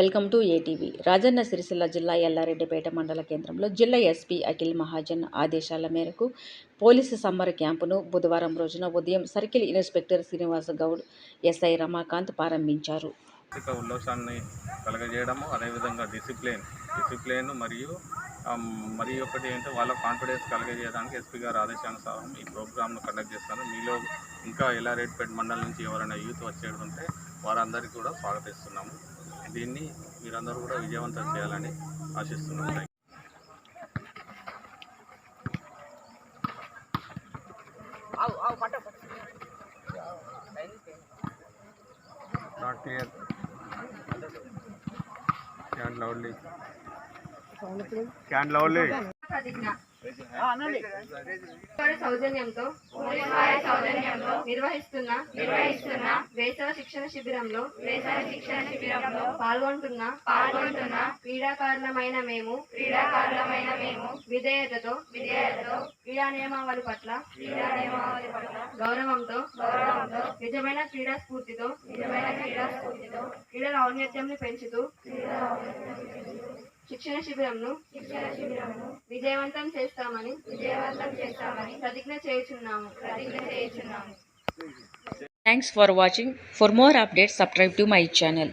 Welcome to ATV. Rajanna Sircilla జిల్లా ఎల్లారెడ్డిపేట మండల కేంద్రంలో జిల్లా ఎస్పీ అఖిల్ మహాజన్ ఆదేశాల మేరకు పోలీసు సమ్మర్ క్యాంపును బుధవారం రోజున ఉదయం circle inspector Srinivasa Goud SI Ramakant ప్రారంభించారు. ఉల్లాసాన్ని కలగజేయడము అదేవిధంగా డిసిప్లిన్ డిసిప్లిన్ మరియు మరి ఒకటి ఏంటంటే వాళ్ళ కాన్ఫిడెన్స్ కలగజేయడానికి ఎస్పీ గారి ఆదేశానుసారం ఈ ప్రోగ్రామ్ను కండక్ట్ చేస్తాను మీలో ఇంకా ఎల్లారెడ్డిపేట మండలం నుంచి ఎవరైనా యూత్ వచ్చేది ఉంటే వారందరికీ కూడా స్వాగతిస్తున్నాము. దీన్ని మీరందరూ కూడా విజయవంతం చేయాలని ఆశిస్తున్నాము. Thank you. not సౌజన్యంతో నిర్వహిస్తున్న నిర్వహిస్తున్న వేసవ శిక్షణ శిబిరంలో వేసవ శిక్షణ శిబిరంలో పాల్గొంటున్న పాల్గొంటున్న క్రీడాకారులమైన మేము క్రీడాకారులమైన మేము విధేయతతో విధేయతతో క్రీడా నియమావళి పట్ల క్రీడా నియమావళి పట్ల గౌరవంతో గౌరవంతో నిజమైన క్రీడా స్ఫూర్తితో నిజమైన క్రీడా స్ఫూర్తితో క్రీడల ఔన్నత్యంని పెంచుతూ శిక్షణ శిబిరంను శిక్షణ శిబిరంను విజయవంతం చేస్తామని విజయవంతం చేస్తామని ప్రతిజ్ఞ చేయుచున్నాము. ప్రతిజ్ఞ చేయుచున్నాము. Thanks for watching for more updates subscribe to my channel